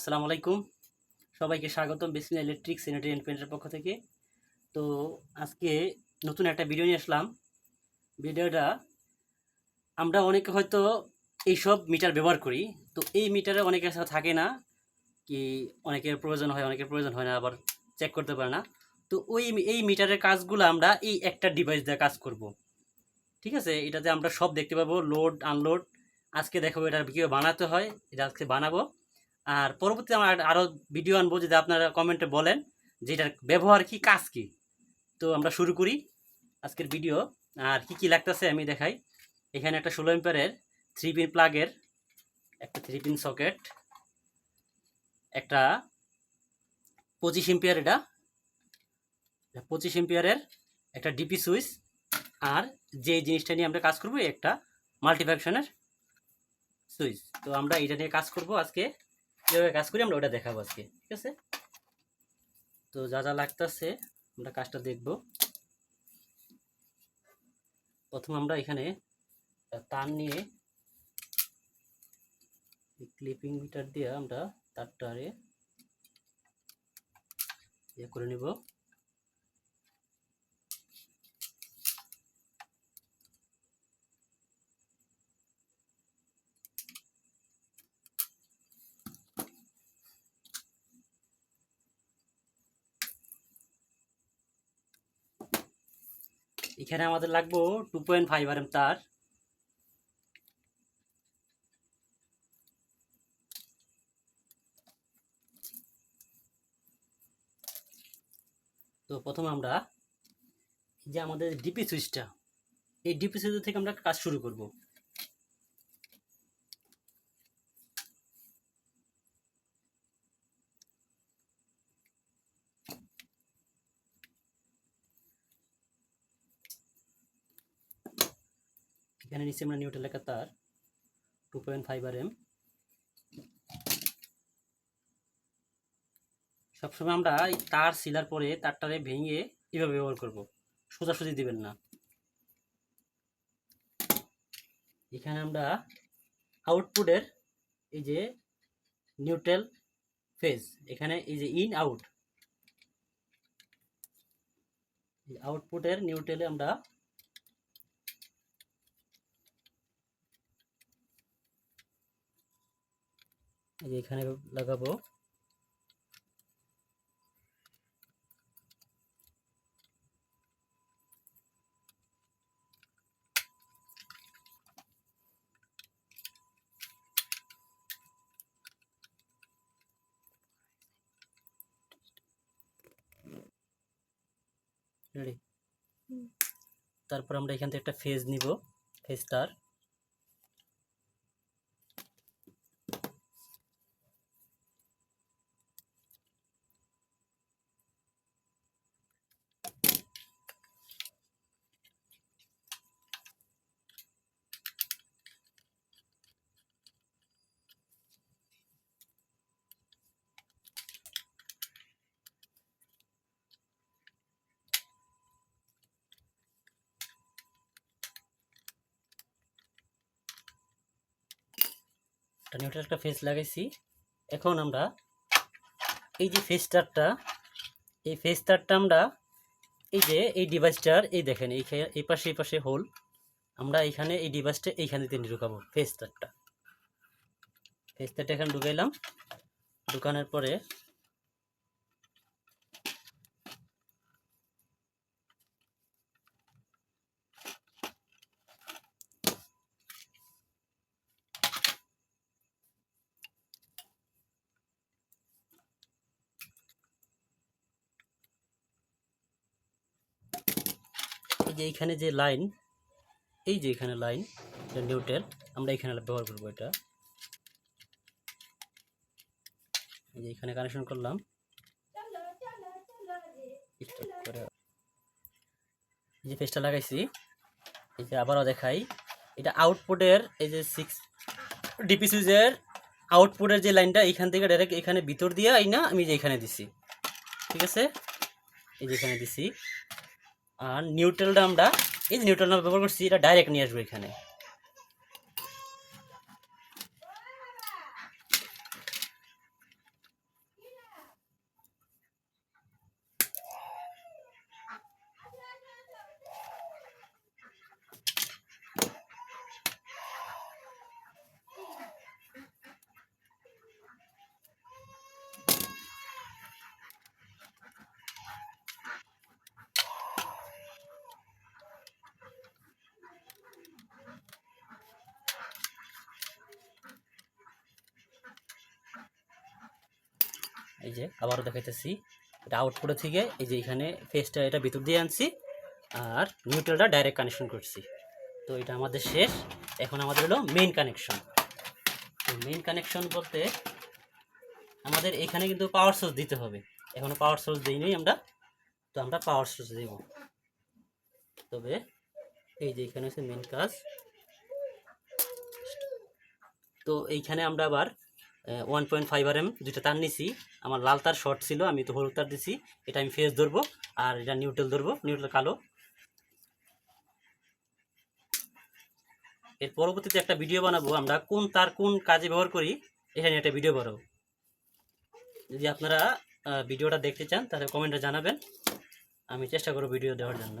আসসালামু আলাইকুম। সবাইকে স্বাগতম বিসমিল্লাহ ইলেকট্রিক স্যানিটারি অ্যান্ড পেন্টের পক্ষ থেকে। তো আজকে নতুন একটা ভিডিও নিয়ে আসলাম। ভিডিওটা আমরা অনেকে হয়তো এইসব মিটার ব্যবহার করি। তো এই মিটারে অনেকের সাথে থাকে না কি অনেকের প্রয়োজন হয়, অনেকের প্রয়োজন হয় না, আবার চেক করতে পারে না। তো ওই এই মিটারের কাজগুলো আমরা এই একটা ডিভাইস দিয়ে কাজ করব। ঠিক আছে? এটাতে আমরা সব দেখতে পাবো লোড আনলোড আজকে দেখাবো এটা কীভাবে বানাতে হয়, এটা আজকে বানাবো। আর পরবর্তীতে আমরা আরও ভিডিও আনব যদি আপনারা কমেন্টে বলেন যে এটার ব্যবহার কি, কাজ কি। তো আমরা শুরু করি আজকের ভিডিও আর কি কি লাগতেছে আমি দেখাই। এখানে একটা ষোলো এম্পারের থ্রি পিন প্লাগের একটা থ্রি পিন সকেট একটা পঁচিশ এম্পিয়ার এটা পঁচিশ এম্পিয়ারের একটা ডিপি সুইচ আর যে জিনিসটা নিয়ে আমরা কাজ করব, একটা মাল্টিফ্যাকশনের সুইচ তো আমরা এটা নিয়ে কাজ করব আজকে। কীভাবে কাজ করি আমরা ওটা দেখাবো আজকে, ঠিক আছে? তো যা যা লাগতেছে, আমরা কাজটা দেখব। প্রথম আমরা এখানে তার নিয়ে ক্লিপিং মিটার দিয়ে আমরা তারটারে ইয়ে করে নিব। এখানে আমাদের লাগবো two point five R M তার। তো প্রথমে আমরা যে আমাদের ডিপি সুইচটা এই ডিপি সুইচ থেকে আমরা কাজ শুরু করব। এখানে নিচে আমরা নিউট্রাল লেখা তার two point five R M সবসময় আমরা এই তার সিলার পরে তারটারে ভেঙে এভাবে ব্যবহার করব সোজাসুজি দিবেন না। এখানে আমরা আউটপুটের এই যে নিউট্রাল ফেজ এখানে এই যে ইন আউট আউটপুটের নিউট্রালে আমরা এই এখানে লাগাবো। রেডি তারপর আমরা এখান থেকে একটা ফেজ নিব ফেজটার একটা নিউট্রাল একটা ফেস লাগাইছি। এখন আমরা এই যে ফেস তারটা এই ফেস তারটা আমরা এই যে এই ডিভাইসটার এই দেখেন, এই এই পাশে এই পাশে হোল আমরা এইখানে এই ডিভাইসটা এইখানে দিয়ে ঢুকাবো ফেস তারটা ফেস তারটা এখানে ঢুকাইলাম। ঢুকানোর পরে যে এইখানে যে লাইন, এই যে এখানে লাইন নিউটেল আমরা এখানে ব্যবহার করব এটা। এই যে এখানে কানেকশন করলাম। এই যে ফেসটা লাগাইছি, এই যে আবারও দেখাই। এটা আউটপুটের এই যে সিক্স ডিপি সুইচের আউটপুটের যে লাইনটা এইখান থেকে ডাইরেক্ট এখানে ভিতর দিয়ে আই না আমি যে এখানে দিছি। ঠিক আছে? এই যে এখানে দিছি। আর নিউট্রালটা আমরা এই যে নিউট্রাল ব্যবহার করছি এটা ডাইরেক্ট নিয়ে আসব এখানে। এই যে আবারও দেখাইতেছি। এটা আউটপুটে থেকে এই যে এখানে ফেসটা এটা ভিতর দিয়ে আনছি আর নিউট্রালটা ডাইরেক্ট কানেকশন করছি। তো এটা আমাদের শেষ। এখন আমাদের হলো মেইন কানেকশন তো মেইন কানেকশন বলতে আমাদের এখানে কিন্তু পাওয়ার সোর্স দিতে হবে। এখনও পাওয়ার সোর্স দিইনি আমরা। তো আমরা পাওয়ার সোর্স দেব। তবে এই যে এখানে হচ্ছে মেন কাজ। তো এইখানে আমরা আবার one point five R M দুইটা তার নিছি। আমার লাল তার শর্ট ছিল, আমি তো হলুদ তার দিছি। এটা আমি ফেস ধরবো, আর এটা নিউট্রাল ধরবো নিউট্রাল কালো। এর পরবর্তীতে একটা ভিডিও বানাবো, আমরা কোন তার কোন কাজে ব্যবহার করি এখানে একটা ভিডিও বানাবো। যদি আপনারা ভিডিওটা দেখতে চান, তাহলে কমেন্টে জানাবেন। আমি চেষ্টা করব ভিডিও দেওয়ার জন্য।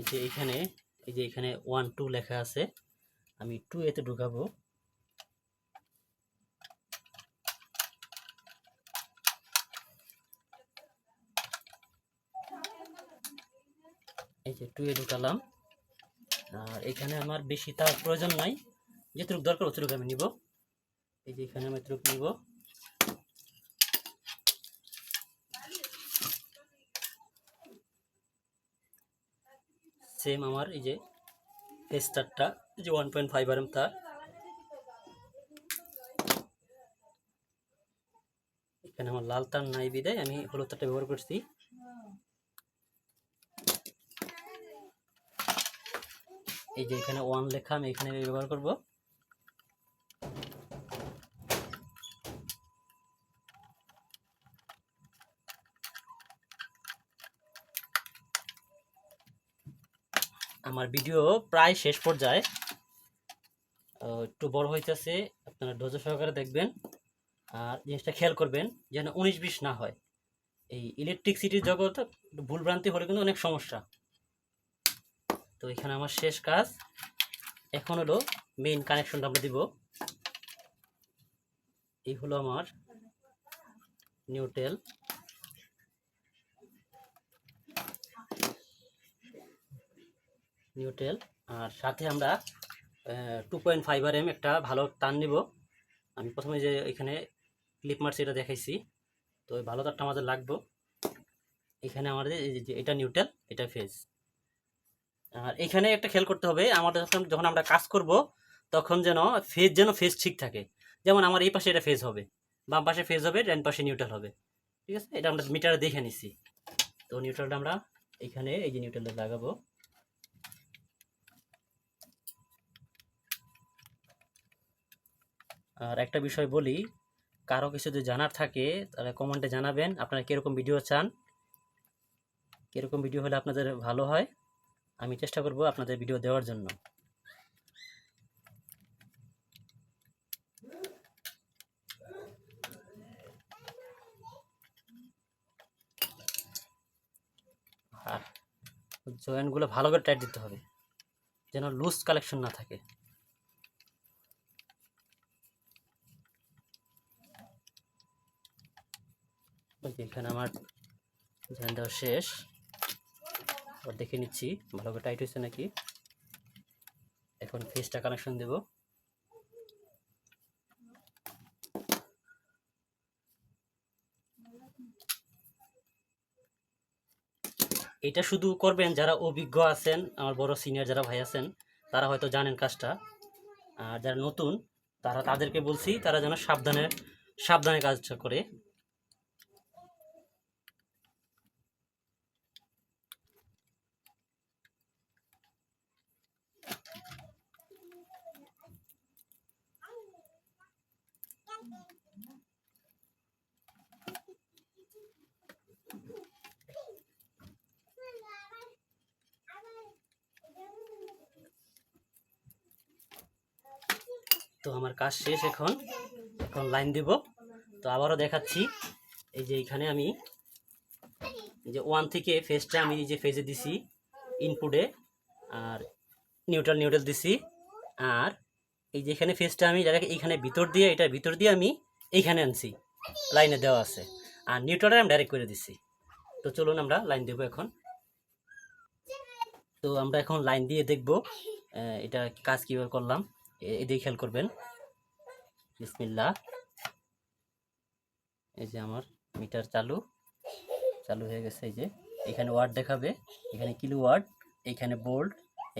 এই যে এখানে, এই যে এখানে ওয়ান টু লেখা আছে। আমি টু এতে ঢুকাবো। এই যে টু এ ঢুকালাম। আর এখানে আমার বেশি তার প্রয়োজন নাই। যেটুকু দরকার অতটুকু আমি নিব। এই যে এখানে আমি এতটুকু নিব। সেম আমার, এই যে এই যে one point five R M তার। এখানে আমার লাল তার নাই বিদায়, আমি হলুদ তারটা ব্যবহার করছি। এই যে এখানে ওয়ান লেখা, আমি এখানে ব্যবহার করব। আমার ভিডিও প্রায় শেষ পর্যায়ে। একটু বড় হইতেছে, আপনারা ধৈর্য সহকারে দেখবেন আর জিনিসটা খেয়াল করবেন যেন উনিশ বিশ না হয়। এই ইলেকট্রিসিটির জগৎ, ভুলভ্রান্তি হলে কিন্তু অনেক সমস্যা। তো এখানে আমার শেষ কাজ। এখন হলো মেইন কানেকশনটা আমরা দিব। এই হলো আমার নিউটেল নিউটেল আর সাথে আমরা two point five R M একটা ভালো টান নিব। আমি প্রথমে যে এখানে ক্লিপ মারছি এটা দেখাইছি, তো ওই ভালো তারটা আমাদের লাগবে। এখানে আমাদের এটা নিউটেল এটা ফেজ আর এখানে একটা খেয়াল করতে হবে, আমাদের যখন যখন আমরা কাজ করব, তখন যেন ফেজ যেন ফেজ ঠিক থাকে। যেমন আমার এই পাশে এটা ফেজ হবে, বাম পাশে ফেজ হবে, ডান পাশে নিউট্রাল হবে। ঠিক আছে? এটা আমরা মিটারে দেখে নিছি। তো নিউট্রালটা আমরা এখানে এই যে নিউট্রালটা লাগাবো। আর একটা বিষয় বলি, কারও কিছু যদি জানার থাকে, তাহলে কমেন্টে জানাবেন। আপনারা কীরকম ভিডিও চান? কীরকম ভিডিও হলে আপনাদের ভালো হয়? আমি চেষ্টা করব আপনাদের ভিডিও দেওয়ার জন্য। আর জয়েন্টগুলো ভালো করে টাইট দিতে হবে, যেন লুজ কালেকশন না থাকে। এখানে আমার ধ্যান দেওয়া শেষ। আবার দেখে নিচ্ছি, ভালো করে টাইট হয়েছে নাকি? এখন ফেসটা কানেকশন দেব। এটা শুধু করবেন যারা অভিজ্ঞ আছেন, আমার বড় সিনিয়র যারা ভাই আছেন, তারা হয়তো জানেন কাজটা। আর যারা নতুন, তারা তাদেরকে বলছি, তারা যেন সাবধানে সাবধানে কাজটা করে। তো আমার কাজ শেষ এখন। এখন লাইন দেব। তো আবারও দেখাচ্ছি। এই যে এখানে আমি, এই যে ওয়ান থেকে ফেজটা আমি যে ফেজে দিছি ইনপুটে আর নিউট্রাল নিউট্রাল দিছি। আর এই যে এখানে ফেজটা আমি যারা এইখানে ভিতর দিয়ে এটার ভিতর দিয়ে আমি এইখানে আনছি। লাইনে দেওয়া আছে। আর নিউট্রালটা আমি ডাইরেক্ট করে দিচ্ছি তো চলুন আমরা লাইন দেবো এখন। তো আমরা এখন লাইন দিয়ে দেখব এটা কাজ কীভাবে করলাম। এদিকে খেয়াল করবেন। বিসমিল্লা এই যে আমার মিটার চালু। চালু হয়ে গেছে এই যে। এখানে ওয়ার্ড দেখাবে। এখানে কিলো ওয়ার্ড এখানে বোল্ড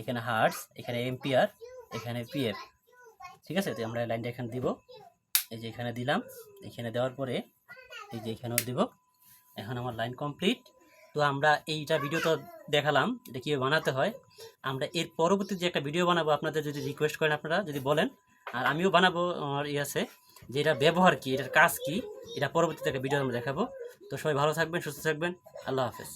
এখানে হার্টস এখানে এমপিআর এখানে পিএফ ঠিক আছে? তো আমরা লাইনটা এখানে দিব। এই যে এখানে দিলাম। এখানে দেওয়ার পরে এই যে এখানেও দেব। এখন আমার লাইন কমপ্লিট। তো আমরা এইটা ভিডিওটা দেখালাম, এটা কীভাবে বানাতে হয়। আমরা এর পরবর্তী যে একটা ভিডিও বানাবো, আপনাদের যদি রিকোয়েস্ট করেন আপনারা, যদি বলেন। আর আমিও বানাবো আমার ইয়ে আছে, যে এটা ব্যবহার কী, এটার কাজ কী, এটা পরবর্তীতে একটা ভিডিও আমরা দেখাবো। তো সবাই ভালো থাকবেন, সুস্থ থাকবেন। আল্লাহ হাফেজ।